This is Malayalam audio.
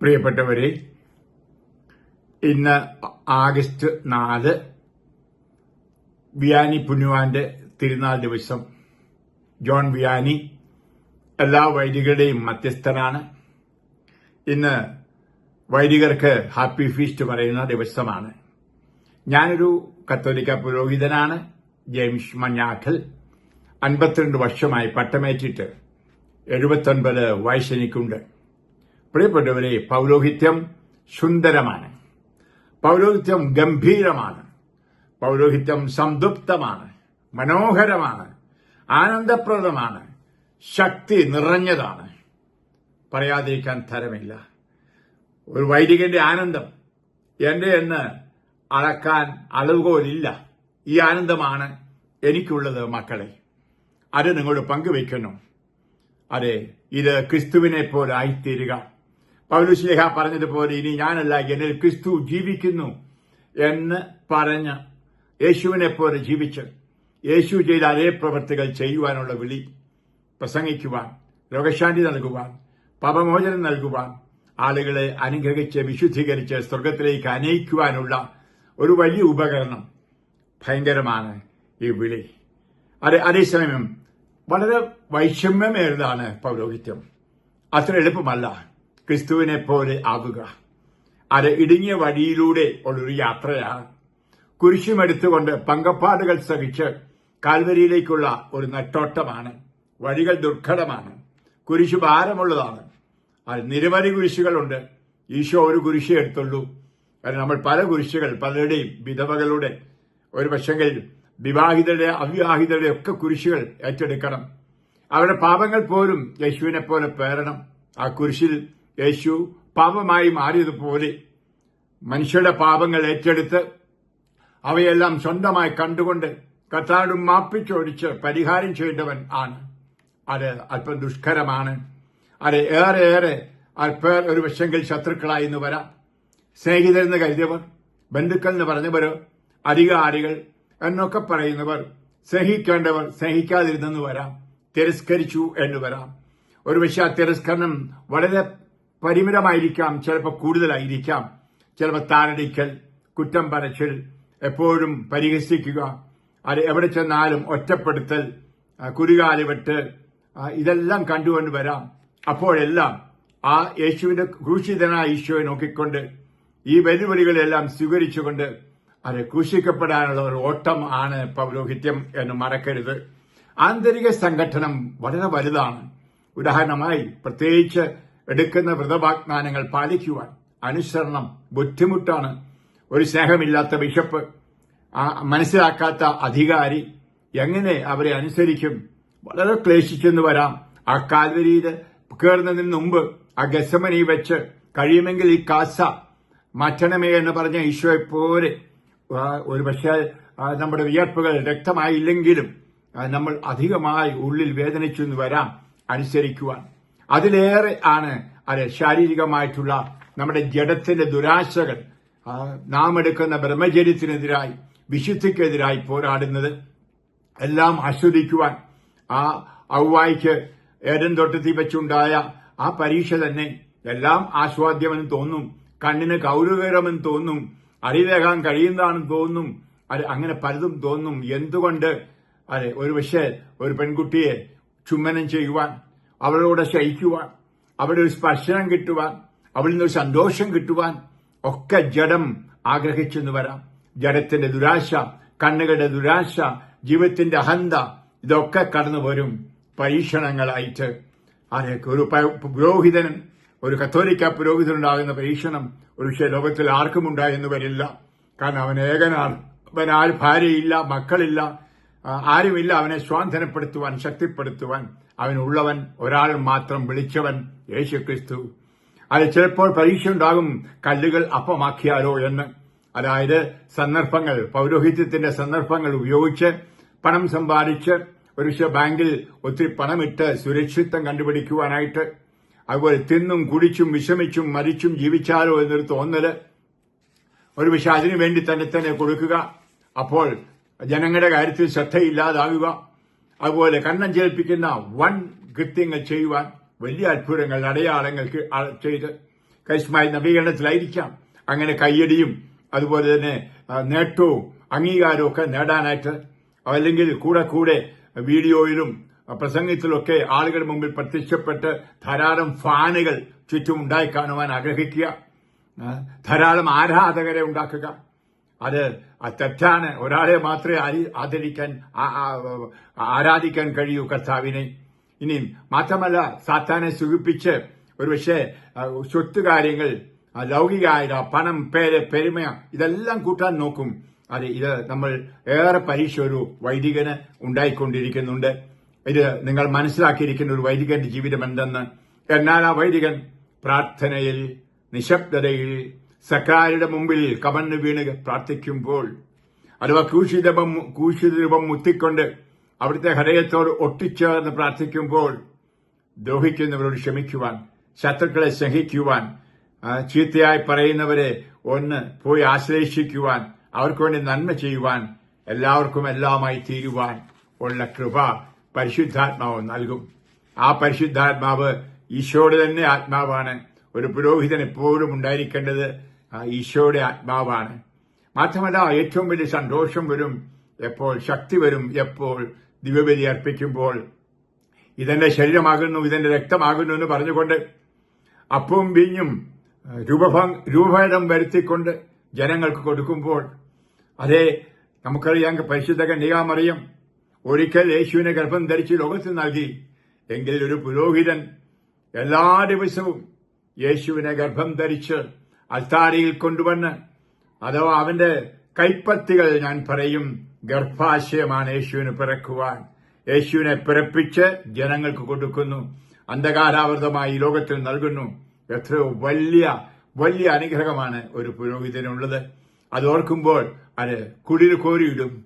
പ്രിയപ്പെട്ടവരെ ഇന്ന് ആഗസ്റ്റ് നാല് വിയാനി പുന്നുവാന്റെ തിരുനാൾ ദിവസം. ജോൺ വിയാനി എല്ലാ വൈദികരുടെയും മധ്യസ്ഥനാണ്. ഇന്ന് വൈദികർക്ക് ഹാപ്പി ഫീസ്റ്റ് പറയുന്ന ദിവസമാണ്. ഞാനൊരു കത്തോലിക്ക പുരോഹിതനാണ് ജെയിംസ് മഞ്ഞാഖൽ അൻപത്തിരണ്ട് വർഷമായി പട്ടമേറ്റിട്ട് എഴുപത്തൊൻപത് വയസ്സെനിക്കുണ്ട്. പ്രിയപ്പെട്ടവരെ പൗരോഹിത്യം സുന്ദരമാണ്. പൗരോഹിത്യം ഗംഭീരമാണ്. പൗരോഹിത്യം സംതൃപ്തമാണ് മനോഹരമാണ് ആനന്ദപ്രദമാണ് ശക്തി നിറഞ്ഞതാണ്. പറയാതിരിക്കാൻ തരമില്ല. ഒരു വൈദികന്റെ ആനന്ദം എന്റെ എന്ന് അളക്കാൻ അളവുകോലില്ല. ഈ ആനന്ദമാണ് എനിക്കുള്ളത് മക്കളെ. അത് നിങ്ങളോട് പങ്കുവയ്ക്കുന്നു. അതെ ഇത് ക്രിസ്തുവിനെ പോലെ ആയിത്തീരുക. പൗലുശ്ലേഹ പറഞ്ഞതുപോലെ ഇനി ഞാനല്ല എന്നിൽ ക്രിസ്തു ജീവിക്കുന്നു എന്ന് പറഞ്ഞ് യേശുവിനെ പോലെ ജീവിച്ച് യേശു ചെയ്ത അതേ പ്രവൃത്തികൾ ചെയ്യുവാനുള്ള വിളി പ്രസംഗിക്കുവാൻ രോഗശാന്തി നൽകുവാൻ പാപമോചനം നൽകുവാൻ ആളുകളെ അനുഗ്രഹിച്ച് വിശുദ്ധീകരിച്ച് സ്വർഗത്തിലേക്ക് അനയിക്കുവാനുള്ള ഒരു വലിയ ഉപകരണം ഭയങ്കരമാണ് ഈ വിളി. അതെ അതേസമയം വളരെ വൈഷമ്യമേറിയതാണ് പൗരോഹിത്യം. അത്ര എളുപ്പമല്ല. ക്രിസ്തുവിനെ പോലെ ആവുക അത് ഇടുങ്ങിയ വഴിയിലൂടെ ഉള്ളൊരു യാത്രയാണ് കുരിശുമെടുത്തുകൊണ്ട് പങ്കപ്പാടുകൾ സഹിച്ച് കാൽവരിയിലേക്കുള്ള ഒരു നെട്ടോട്ടമാണ്. വഴികൾ ദുർഘടമാണ്. കുരിശു ഭാരമുള്ളതാണ്. അത് നിരവധി കുരിശുകളുണ്ട്. ഈശോ ഒരു കുരിശേ എടുത്തുള്ളൂ. കാരണം നമ്മൾ പല കുരിശുകൾ പലരുടെയും വിധവകളുടെ ഒരു പക്ഷെങ്കിൽ വിവാഹിതരുടെ അവിവാഹിതരുടെ ഒക്കെ കുരിശുകൾ ഏറ്റെടുക്കണം. അവരുടെ പാപങ്ങൾ പോലും യേശുവിനെ പോലെ പേരണം. ആ കുരിശിൽ യേശു പാപമായി മാറിയതുപോലെ മനുഷ്യരുടെ പാപങ്ങൾ ഏറ്റെടുത്ത് അവയെല്ലാം സ്വന്തമായി കണ്ടുകൊണ്ട് കത്താടും മാപ്പിച്ചൊഴിച്ച് പരിഹാരം ചെയ്യേണ്ടവൻ ആണ്. അത് അല്പം ദുഷ്കരമാണ്. അത് ഏറെ ഏറെ ഒരു വശങ്കിൽ ശത്രുക്കളായി എന്ന് വരാം. സ്നേഹിതരെന്ന് കരുതിയവർ ബന്ധുക്കൾ എന്ന് പറഞ്ഞവർ അധികാരികൾ എന്നൊക്കെ പറയുന്നവർ സ്നേഹിക്കേണ്ടവർ സ്നേഹിക്കാതിരുന്നെന്ന് വരാം. തിരസ്കരിച്ചു എന്ന് വരാം. ഒരുപക്ഷെ ആ തിരസ്കരണം വളരെ പരിമിതമായിരിക്കാം ചിലപ്പോൾ കൂടുതലായിരിക്കാം. ചിലപ്പോൾ താരടിക്കൽ കുറ്റം പറച്ചിൽ എപ്പോഴും പരിഹസിക്കുക അത് എവിടെ ചെന്നാലും ഒറ്റപ്പെടുത്തൽ കുരുകാലി വെട്ട് ഇതെല്ലാം കണ്ടുകൊണ്ട് വരാം. അപ്പോഴെല്ലാം ആ യേശുവിന്റെ ക്രൂശിതനായ ഈശോയെ നോക്കിക്കൊണ്ട് ഈ വെല്ലുവിളികളെല്ലാം സ്വീകരിച്ചുകൊണ്ട് അത് ക്രൂശിക്കപ്പെടാനുള്ള ഒരു ഓട്ടം ആണ് പൗരോഹിത്യം എന്ന് മറക്കരുത്. ആന്തരിക സംഘടനം വളരെ വലുതാണ്. ഉദാഹരണമായി പ്രത്യേകിച്ച് എടുക്കുന്ന വ്രതവാഗ്ദാനങ്ങൾ പാലിക്കുവാൻ അനുസരണം ബുദ്ധിമുട്ടാണ്. ഒരു സ്നേഹമില്ലാത്ത ബിഷപ്പ് മനസ്സിലാക്കാത്ത അധികാരി എങ്ങനെ അവരെ അനുസരിക്കും? വളരെ ക്ലേശിച്ചെന്ന് വരാം. ആ കാൽവരിയിൽ കയറുന്നതിന് മുമ്പ് ആ ഗസമനി വെച്ച് കഴിയുമെങ്കിൽ ഈ കാസ മാറ്റണമേ എന്ന് പറഞ്ഞ ഈശോയെ പോലെ ഒരു പക്ഷേ നമ്മുടെ വിയർപ്പുകൾ രക്തമായില്ലെങ്കിലും നമ്മൾ അധികമായി ഉള്ളിൽ വേദനിച്ചു വരാം അനുസരിക്കുവാൻ. അതിലേറെ ആണ് അതെ ശാരീരികമായിട്ടുള്ള നമ്മുടെ ജഡത്തിന്റെ ദുരാശകൾ. നാം എടുക്കുന്ന ബ്രഹ്മചര്യത്തിനെതിരായി വിശുദ്ധിക്കെതിരായി പോരാടുന്നത്. എല്ലാം ആസ്വദിക്കുവാൻ ആ ഔവായിക്ക് ഏതൻ തൊട്ടത്തിൽ വെച്ചുണ്ടായ ആ പരീക്ഷ തന്നെ എല്ലാം ആസ്വാദ്യമെന്ന് തോന്നും കണ്ണിന് കൗരവകരമെന്ന് തോന്നും അറിവേകാൻ കഴിയുന്നതാണെന്ന് തോന്നും അത് അങ്ങനെ പലതും തോന്നും. എന്തുകൊണ്ട് അതെ ഒരു പക്ഷേ ഒരു പെൺകുട്ടിയെ ചുമ്മനം ചെയ്യുവാൻ അവളോട് ശയിക്കുവാൻ അവളുടെ ഒരു സ്പർശനം കിട്ടുവാൻ അവളിൽ നിന്ന് ഒരു സന്തോഷം കിട്ടുവാൻ ഒക്കെ ജഡം ആഗ്രഹിച്ചെന്ന് വരാം. ജഡത്തിന്റെ ദുരാശ കണ്ണുകളുടെ ദുരാശ ജീവിതത്തിന്റെ അഹന്ത ഇതൊക്കെ കടന്നു വരും പരീക്ഷണങ്ങളായിട്ട്. ആരൊക്കെ ഒരു പുരോഹിതനും ഒരു കത്തോലിക്ക പുരോഹിതനുണ്ടാകുന്ന പരീക്ഷണം ഒരു ലോകത്തിൽ ആർക്കും ഉണ്ടായെന്ന് വരില്ല. കാരണം അവൻ ഏകനാണ്. ആര് ഭാര്യയില്ല മക്കളില്ല. ആരുമില്ല അവനെ സ്വാന്തനപ്പെടുത്തുവാൻ ശക്തിപ്പെടുത്തുവാൻ. അവനുള്ളവൻ ഒരാൾ മാത്രം വിളിച്ചവൻ യേശുക്രിസ്തു. അത് ചിലപ്പോൾ പരീക്ഷ ഉണ്ടാകും കല്ലുകൾ അപ്പമാക്കിയാലോ എന്ന്. അതായത് സന്ദർഭങ്ങൾ പൗരോഹിത്യത്തിന്റെ സന്ദർഭങ്ങൾ ഉപയോഗിച്ച് പണം സമ്പാദിച്ച് ഒരു ബാങ്കിൽ ഒത്തിരി പണമിട്ട് സുരക്ഷിതം കണ്ടുപിടിക്കുവാനായിട്ട്. അതുപോലെ തിന്നും കുടിച്ചും വിഷമിച്ചും മരിച്ചും ജീവിച്ചാലോ എന്നൊരു തോന്നൽ. ഒരു പക്ഷെ വേണ്ടി തന്നെ തന്നെ കൊടുക്കുക. അപ്പോൾ ജനങ്ങളുടെ കാര്യത്തിൽ ശ്രദ്ധയില്ലാതാകുക അതുപോലെ കണ്ണം ചേൽപ്പിക്കുന്ന വൻ കൃത്യങ്ങൾ ചെയ്യുവാൻ വലിയ അത്ഭുതങ്ങൾ അടയാളങ്ങൾക്ക് ചെയ്ത് കരിസ്മായി നവീകരണത്തിലായിരിക്കാം. അങ്ങനെ കയ്യടിയും അതുപോലെ തന്നെ നേട്ടവും അംഗീകാരവും ഒക്കെ നേടാനായിട്ട് അല്ലെങ്കിൽ കൂടെ കൂടെ വീഡിയോയിലും പ്രസംഗത്തിലൊക്കെ ആളുകളുടെ മുമ്പിൽ പ്രത്യക്ഷപ്പെട്ട് ധാരാളം ഫാനുകൾ ചുറ്റും ഉണ്ടായി കാണുവാൻ ആഗ്രഹിക്കുക. ധാരാളം ആരാധകരെ ഉണ്ടാക്കുക. അത് തെറ്റാണ്. ഒരാളെ മാത്രമേ ആദരിക്കാൻ ആരാധിക്കാൻ കഴിയൂ കർത്താവിനെ. ഇനിയും മാത്രമല്ല സാത്താനെ സുഖിപ്പിച്ച് ഒരുപക്ഷെ സ്വത്ത് കാര്യങ്ങൾ ലൗകികായത ലൗകികായ പണം പേര് പെരുമ ഇതെല്ലാം കൂട്ടാൻ നോക്കും. അത് ഇത് നമ്മൾ ഏറെ പരീക്ഷ ഒരു വൈദികന് ഉണ്ടായിക്കൊണ്ടിരിക്കുന്നുണ്ട്. ഇത് നിങ്ങൾ മനസ്സിലാക്കിയിരിക്കുന്ന ഒരു വൈദികന്റെ ജീവിതം എന്തെന്ന്? എന്നാൽ ആ വൈദികൻ പ്രാർത്ഥനയിൽ നിശബ്ദതയിൽ സക്കാരുടെ മുമ്പിൽ കമന്ന് വീണ് പ്രാർത്ഥിക്കുമ്പോൾ അഥവാ കൂശിതപം കൂശിത രൂപം മുത്തിക്കൊണ്ട് അവിടുത്തെ ഹൃദയത്തോട് ഒട്ടിച്ചേർന്ന് പ്രാർത്ഥിക്കുമ്പോൾ ദ്രോഹിക്കുന്നവരോട് ക്ഷമിക്കുവാൻ ശത്രുക്കളെ സ്നേഹിക്കുവാൻ ആ, ചീത്തയായി പറയുന്നവരെ ഒന്ന് പോയി ആശ്ലേഷിക്കുവാൻ അവർക്ക് വേണ്ടി നന്മ ചെയ്യുവാൻ എല്ലാവർക്കും എല്ലാമായി തീരുവാൻ ഉള്ള കൃപ പരിശുദ്ധാത്മാവ് നൽകും. ആ പരിശുദ്ധാത്മാവ് ഈശോയുടെ തന്നെ ആത്മാവാണ്. ഒരു പുരോഹിതൻ എപ്പോഴും ഉണ്ടായിരിക്കേണ്ടത് ഈശോയുടെ ആത്മാവാണ്. മാത്രമല്ല ഏറ്റവും വലിയ സന്തോഷം വരും എപ്പോൾ ശക്തി വരും എപ്പോൾ ദിവ്യബലി അർപ്പിക്കുമ്പോൾ. ഇതെന്റെ ശരീരമാകുന്നു ഇതെന്റെ രക്തമാകുന്നു എന്ന് പറഞ്ഞുകൊണ്ട് അപ്പവും വീഞ്ഞും രൂപഭം രൂപഭേദം വരുത്തിക്കൊണ്ട് ജനങ്ങൾക്ക് കൊടുക്കുമ്പോൾ. അതേ നമുക്കറിയാം പരിശുദ്ധ കന്യകാമറിയം ഒരിക്കൽ യേശുവിനെ ഗർഭം ധരിച്ച് ലോകത്തിൽ നൽകി. എങ്കിൽ ഒരു പുരോഹിതൻ എല്ലാ ദിവസവും യേശുവിനെ ഗർഭം ധരിച്ച് അൽത്താരിയിൽ കൊണ്ടുവന്ന് അഥവാ അവന്റെ കൈപ്പത്തികൾ ഞാൻ പറയും ഗർഭാശയമാണ് യേശുവിന് പിറക്കുവാൻ. യേശുവിനെ പിറപ്പിച്ച് ജനങ്ങൾക്ക് കൊടുക്കുന്നു. അന്ധകാരാവൃതമായി ലോകത്തിൽ നൽകുന്നു. എത്രയോ വലിയ വലിയ അനുഗ്രഹമാണ് ഒരു പുരോഹിതനുള്ളത്. അത് ഓർക്കുമ്പോൾ അത് കുളിര് കോരിയിടും